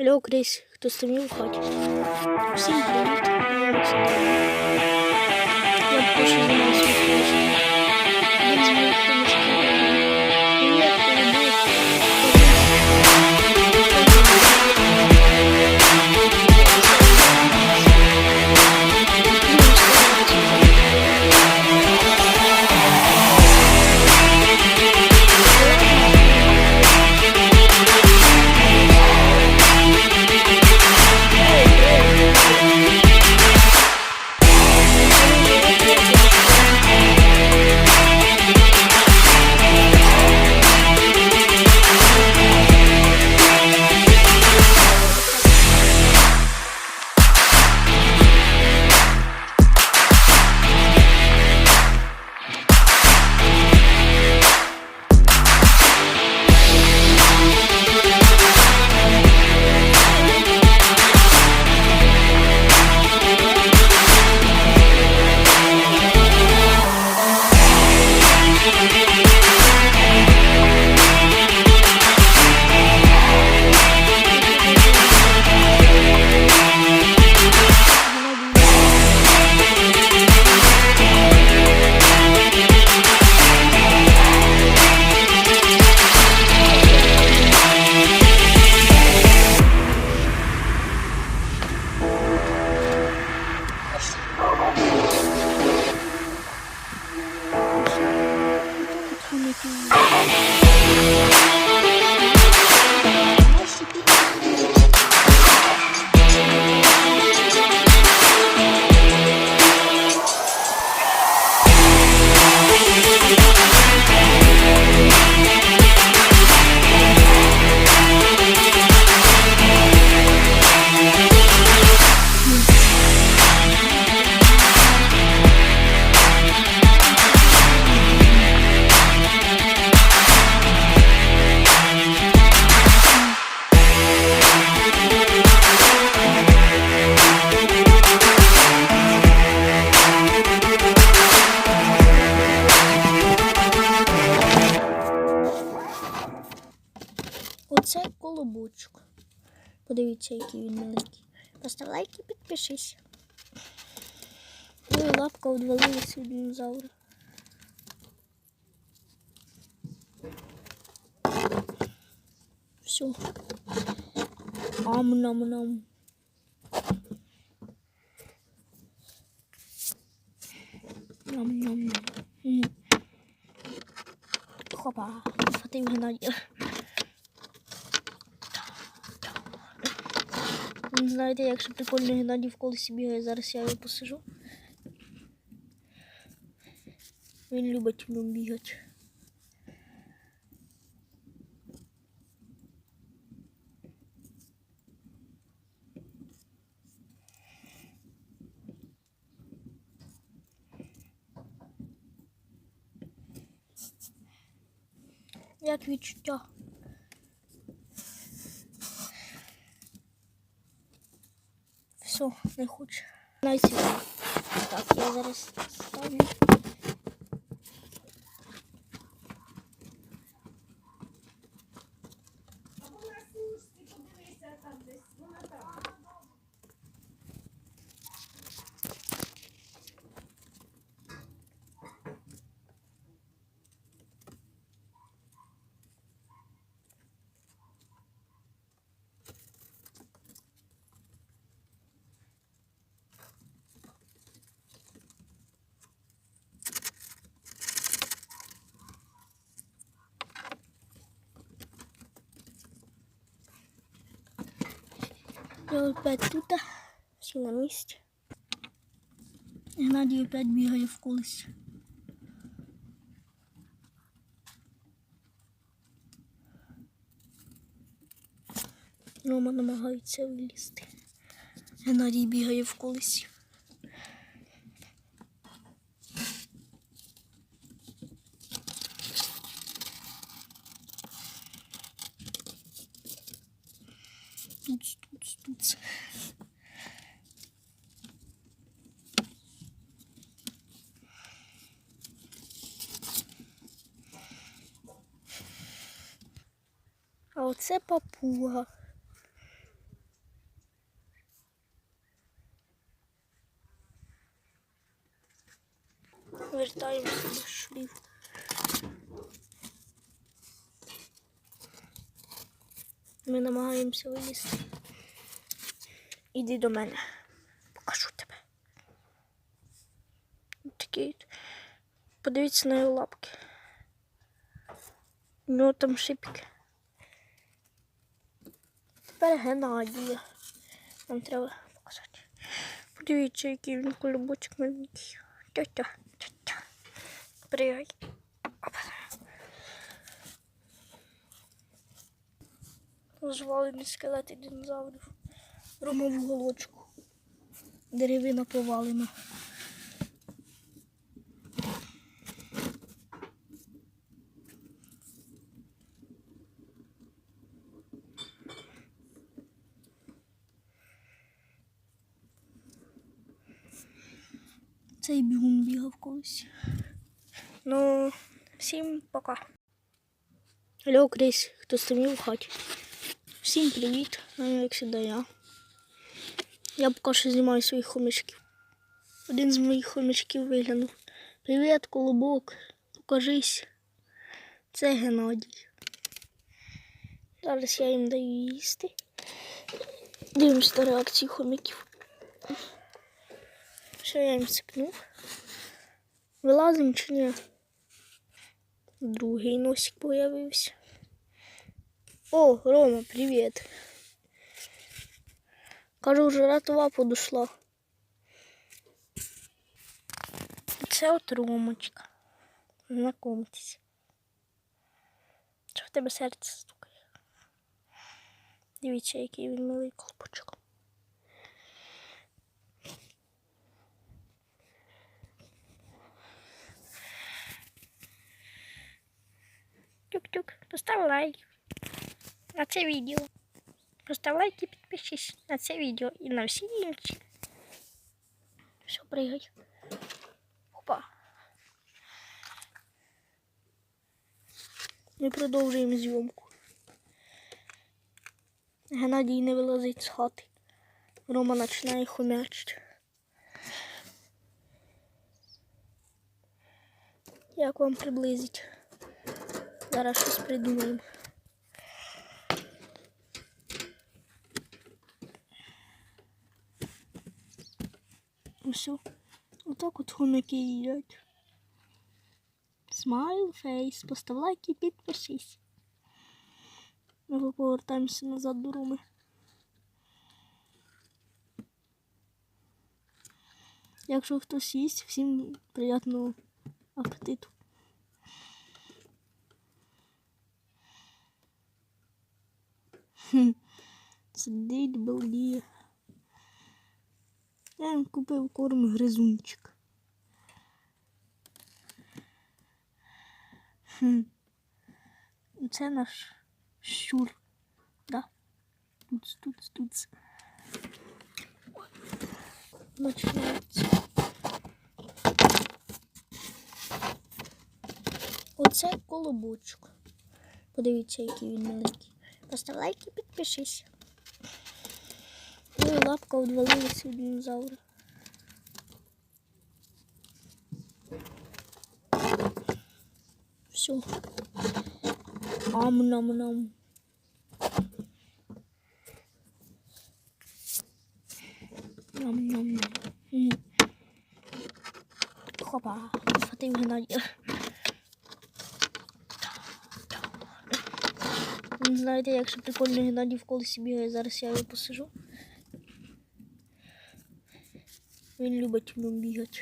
Алло, Крис, хто стримів в хаті? Всім привіт. Я. Я поки Подивіться, який він маленький. Постав лайк і підпишись. Ой, лапка відвалилася від динозавра. Все. Ам-нам-нам. Ням-ням-ням. М. Хопа. Хватив Геннадія. Знаєте, якщо прикольно Геннадій в колесі бігає, зараз я його посажу. Він любить ну, бігати. Як відчуття? Все, не хочу. Найсі. Так, я зараз ставлю. Я опять тут, всі на місці. Геннадій опять бігає в колесі. Рома намагається вилізти. Геннадій бігає в колесі. Туц, Тут. А оце папуга. Вертаємося до шлів. Ми намагаємося вилізти. Іди до мене. Покажу тебе. Такий. Подивіться на його лапки. У нього там шипки. Тепер Геннадія. Нам треба показати. Подивіться, який він колобочок маленький. Тя-тя, тя-тя. Пригай. Опа. Скелети динозаврів. Рома в голочку. Деревина повалена. Цей бігун бігав колись. Ну, всім пока. Алло, Крис, хто там в хаті? Всім привіт. Ну, як завжди я. Я поки що знімаю своїх хомячків. Один з моїх хомячків виглянув. Привіт, колобок. Покажись. Це Геннадій. Зараз я їм даю їсти. Дивимось на реакцію хомяків. Що я їм сипнув? Вилазимо чи ні? Другий носик появився. О, Рома, привіт. Кажу, вже ратова подошла. Це от Ромочка. Знакомтесь. Що в тебе серце стукає? Дивіться, який він милий колпачок. Тюк-тюк, постав лайк на це відео. Постав лайк і підпишись на це відео і на всі інші. Все, пригай. Опа. Ми продовжуємо зйомку. Геннадій не вилазить з хати. Рома починає хомячити. Як вам приблизить? Зараз щось придумаємо. Все. Отак от хомяки їдять. Смайл фейс. Постав лайк і підпишись. Ми повертаємося назад до Роми. Якщо хтось їсть, всім приємного апетиту. Сидить, балдіє. Я купив корм гризунчик. Хм. Це наш щур. Да? Туц, туц, туц. Починається. Оце колобочок. Подивіться, який він маленький. Постав лайк і підпишись. І лапка відвалилася від динозавра. Все. Ам-нам-нам. Ням-ням-ням. М. Хопа. Схватив Геннадія. Ви Знаєте, якщо прикольно Геннадій в колесі бігає, зараз я його посажу. Він любить в ньому бігати.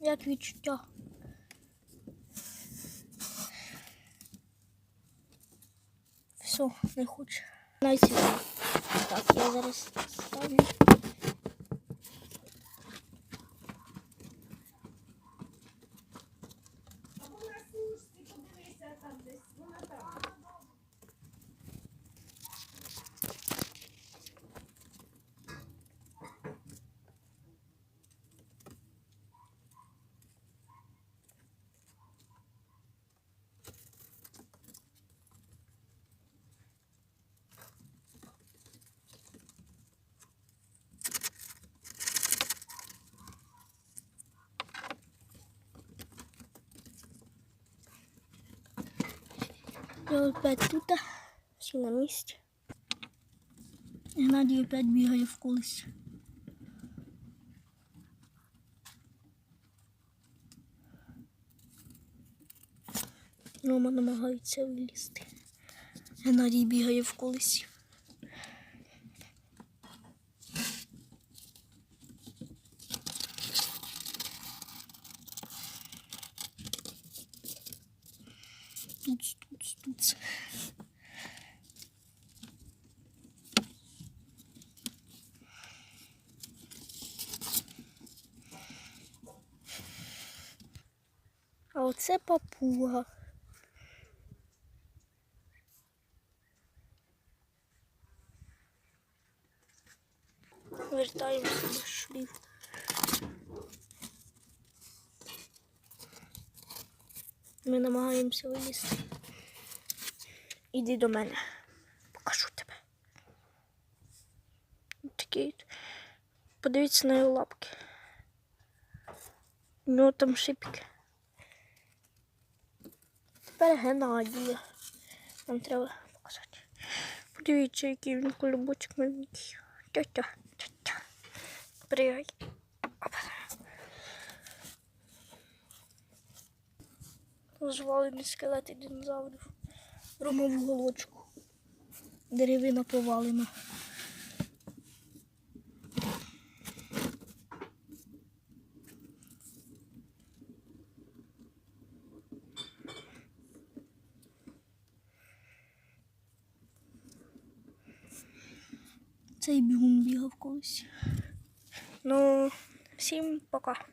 Як відчуття? Все, не хоче. Найсі. Так, я зараз ставлю. Я опять тут, всі на місці. Геннадій опять бігає в колесі. Рома намагається вилізти. Геннадій бігає в колесі. А оце папуга. Вертаємося до шлів. Ми намагаємося вилізти. Іди до мене. Покажу тебе. Такий. Подивіться на його лапки. У нього там шипки. Тепер Геннадія. Нам треба показати. Подивіться, який він колобочок маленький. Тя-тя, тя-тя. Пригай. Опа. Скелети динозаврів. Рома в голочку. Деревина повалена. Цей бігун бігав колись. Ну, всім пока.